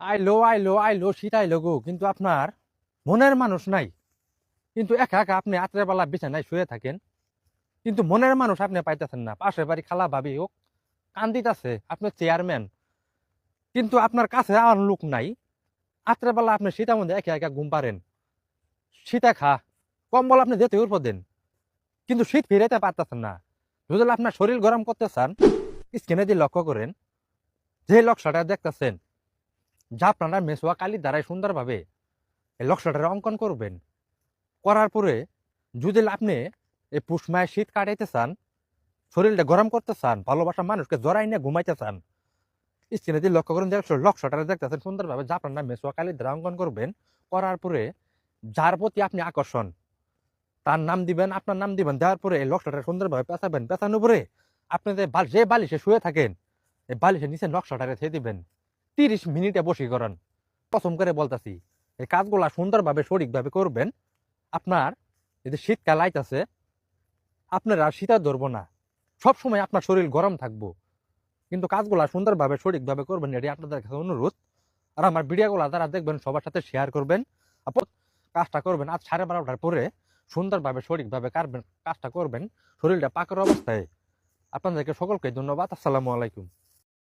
আইলো আইলো আইলো, শীত আইলো গো, কিন্তু আপনার মনের মানুষ নাই। কিন্তু একা একা আপনি আত্রে বেলা বিছানায় শুয়ে থাকেন। কিন্তু মনের মানুষ আপনি পাইতেছেন না। পাশের বাড়ি খালা ভাবি হোক, কান্দিতেছে, আপনি চেয়ারম্যান কিন্তু আপনার কাছে আর লোক নাই। আত্রে বেলা আপনি সীতা মধ্যে একা একা ঘুম পারেন সীতা খা, কম্বল আপনি যেতে উঠবো দেন। কিন্তু শীত ফিরাইতে পারতেছেন না। যদি আপনার শরীর গরম করতে চান স্কিনে দিয়ে লক্ষ্য করেন, যে লক্ষ্যটা দেখতেছেন যা আপনারা মেসোয়া কালির দ্বারাই সুন্দরভাবে লক্ষ্যটার অঙ্কন করবেন। করার পরে যদি আপনি এই পুষমায় শীত কাটাইতে চান, শরীরটা গরম করতে চান ভালোবাসা মানুষকে জড়াই নিয়ে ঘুমাইতে চান স্ক্রিনে দিয়ে লক্ষ্য করেন লক্ষ্যটা দেখতেছেন সুন্দরভাবে যা আপনারা মেসোয়া কালির দ্বারা অঙ্কন করবেন। করার পরে যার প্রতি আপনি আকর্ষণ, তার নাম দিবেন, আপনার নাম দিবেন, দেওয়ার পরে এই লক্ষ্যটা সুন্দরভাবে পেঁচাবেন। পেঁচানোর পরে আপনি যে বাল- যে বালিশে শুয়ে থাকেন, এই বালিশের নিচে নকশাটা রেখে দিবেন। তিরিশ মিনিটে বসি করেন কসম করে বলতাছি, এই কাজগুলা সুন্দরভাবে, সঠিকভাবে করবেন। আপনার যদি শীতকাল আইতাছে, আপনার আর শীতা ধরবো না। সব সময় আপনার শরীর গরম থাকব। কিন্তু কাজগুলা সুন্দরভাবে, সঠিকভাবে করবেন এটি আপনাদের কাছে অনুরোধ। আর আমার ভিডিওগুলো যারা দেখবেন, সবার সাথে শেয়ার করবেন। কাজটা করবেন। আজ সাড়ে বারোটার পরে সুন্দরভাবে, সঠিকভাবে কারবেন, কাজটা করবেন। শরীরটা পাকের অবস্থায়। আপনাদেরকে সকলকে ধন্যবাদ। আসসালামু আলাইকুম।